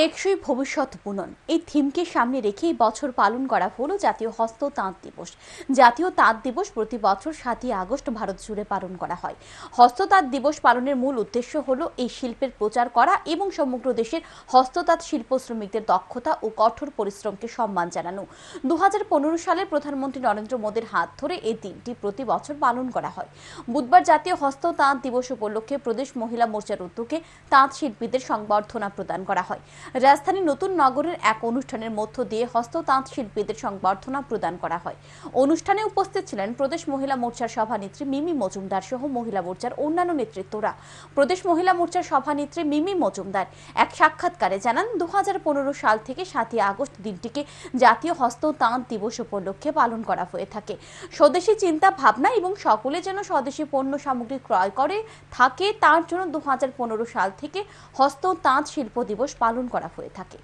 টেকসই ভবিষ্যৎ বুনন। এই থিমকে সামনে রেখে বছর পালন করা হলো জাতীয় হস্ত তাঁত দিবস। জাতীয় তাঁত দিবস প্রতি বছর সাতই আগস্ট ভারত জুড়ে পালন করা হয়। হস্ত তাঁত দিবস পালনের মূল উদ্দেশ্য হলো এই শিল্পের প্রচার করা এবং সমগ্র দেশের হস্ততাঁত শিল্প শ্রমিকদের দক্ষতা ও কঠোর পরিশ্রমকে সম্মান জানানো। দু হাজার পনেরো সালে প্রধানমন্ত্রী নরেন্দ্র মোদীর হাত ধরে এই দিনটি প্রতি বছর পালন করা হয়। বুধবার জাতীয় হস্ত তাঁত দিবস উপলক্ষে প্রদেশ মহিলা মোর্চার উদ্যোগে তাঁত শিল্পীদের সংবর্ধনা প্রদান করা হয়। রাজধানী নতুন নগরের এক অনুষ্ঠানের মধ্য দিয়ে হস্ততাঁত শিল্পীদের সংবর্ধনা প্রদান করা হয়। অনুষ্ঠানে উপস্থিত ছিলেন প্রদেশ মহিলা মোর্চার সভানেত্রী মিমি মজুমদার সহ মহিলা মোর্চার অন্যান্য নেতৃত্বরা। প্রদেশ মহিলা মোর্চার সভানেত্রী মিমি মজুমদার এক সাক্ষাৎকারে জানান দু হাজার পনেরো সাল থেকে সাতই আগস্ট দিনটিকে জাতীয় হস্ততাঁত দিবস উপলক্ষে পালন করা হয়ে থাকে। স্বদেশী চিন্তা ভাবনা এবং সকলে যেন স্বদেশী পণ্য সামগ্রী ক্রয় করে, থাকে, তার জন্য দু হাজার পনেরো সাল থেকে হস্ততাঁত শিল্প দিবস পালন করা হয়ে থাকে।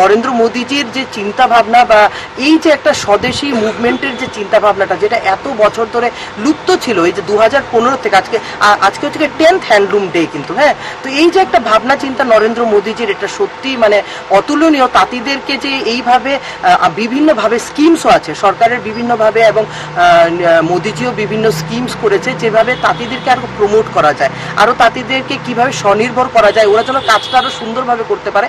নরেন্দ্র মোদীজির যে চিন্তা ভাবনা বা এই যে একটা স্বদেশী মুভমেন্টের যে চিন্তা ভাবনাটা যেটা এত বছর ধরে লুপ্ত ছিল, এই যে দু হাজার পনেরো থেকে আজকে আজকে হচ্ছে টেন্থ হ্যান্ডলুম ডে কিন্তু হ্যাঁ? তো এই যে একটা ভাবনা, চিন্তা নরেন্দ্র মোদীজির, এটা সত্যি মানে অতুলনীয়। তাঁতিদেরকে যে এইভাবে বিভিন্নভাবে স্কিমসও আছে, সরকারের বিভিন্নভাবে এবং মোদিজিও বিভিন্ন স্কিমস করেছে, যেভাবে তাঁতিদেরকে আরও প্রমোট করা যায়। আরও তাঁতিদেরকে কীভাবে স্বনির্ভর করা যায় ওরা যেন কাজটা আরও সুন্দরভাবে করতে পারে।